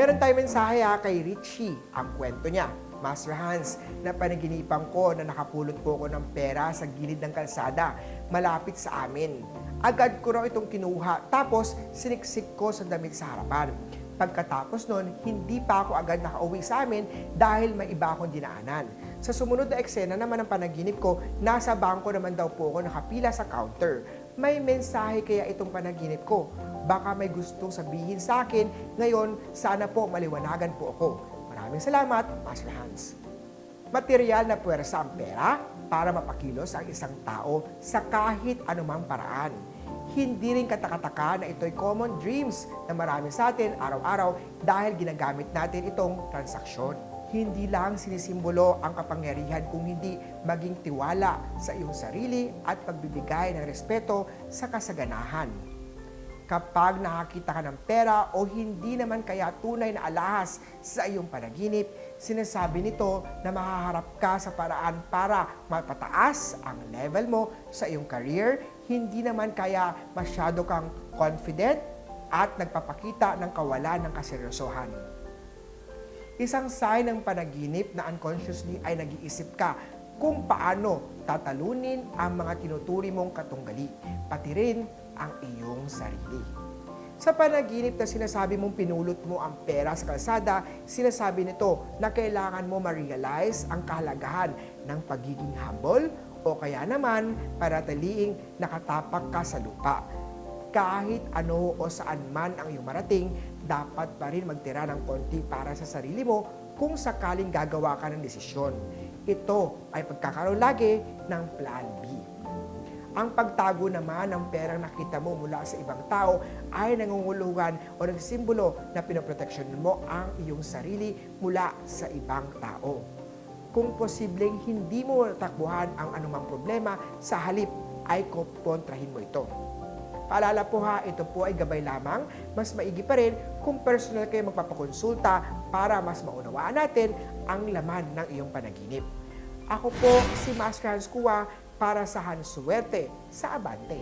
Meron tayong mensahe ha, kay Richie. Ang kwento niya, Master Hans, na panaginipan ko na nakapulot po ko ng pera sa gilid ng kalsada, malapit sa amin. Agad ko raw itong kinuha, tapos siniksik ko sa damit sa harapan. Pagkatapos nun, hindi pa ako agad nakauwi sa amin dahil may iba akong dinaanan. Sa sumunod na eksena naman ng panaginip ko, nasa bangko naman daw po ako nakapila sa counter. May mensahe kaya itong panaginip ko. Baka may gustong sabihin sa akin, ngayon sana po maliwanagan po ako. Maraming salamat, Master Hans. Material na puwersa ang pera para mapakilos ang isang tao sa kahit anumang paraan. Hindi rin katakataka na ito'y common dreams na marami sa atin araw-araw dahil ginagamit natin itong transaksyon. Hindi lang sinisimbolo ang kapangyarihan kung hindi maging tiwala sa iyong sarili at pagbibigay ng respeto sa kasaganahan kapag nakakita ka ng pera o hindi naman kaya tunay na alahas sa iyong panaginip, sinasabi nito na mahaharap ka sa paraan para mapataas ang level mo sa iyong career, hindi naman kaya masyado kang confident at nagpapakita ng kawalan ng kaseryosohan. Isang sign ng panaginip na unconsciously ay nag-iisip ka kung paano tatalunin ang mga tinuturi mong katunggali, pati rin ang iyong sarili. Sa panaginip na sinasabi mong pinulot mo ang pera sa kalsada, sinasabi nito na kailangan mo ma-realize ang kahalagahan ng pagiging humble o kaya naman parataliing nakatapak ka sa lupa. Kahit ano o saan man ang iyong marating, dapat pa rin magtira ng konti para sa sarili mo kung sakaling gagawa ka ng desisyon. Ito ay pagkakaroon lagi ng Plan B. Ang pagtago naman ng perang nakita mo mula sa ibang tao ay nangunguluhan o nagsimbolo na pinoproteksyon mo ang iyong sarili mula sa ibang tao. Kung posibleng hindi mo natakbuhan ang anumang problema, sa halip ay kontrahin mo ito. Paalala po ha, ito po ay gabay lamang. Mas maigi pa rin kung personal kayo magpapakonsulta para mas maunawaan natin ang laman ng iyong panaginip. Ako po si Master Hans Kua para sa Hans Suwerte sa Abante.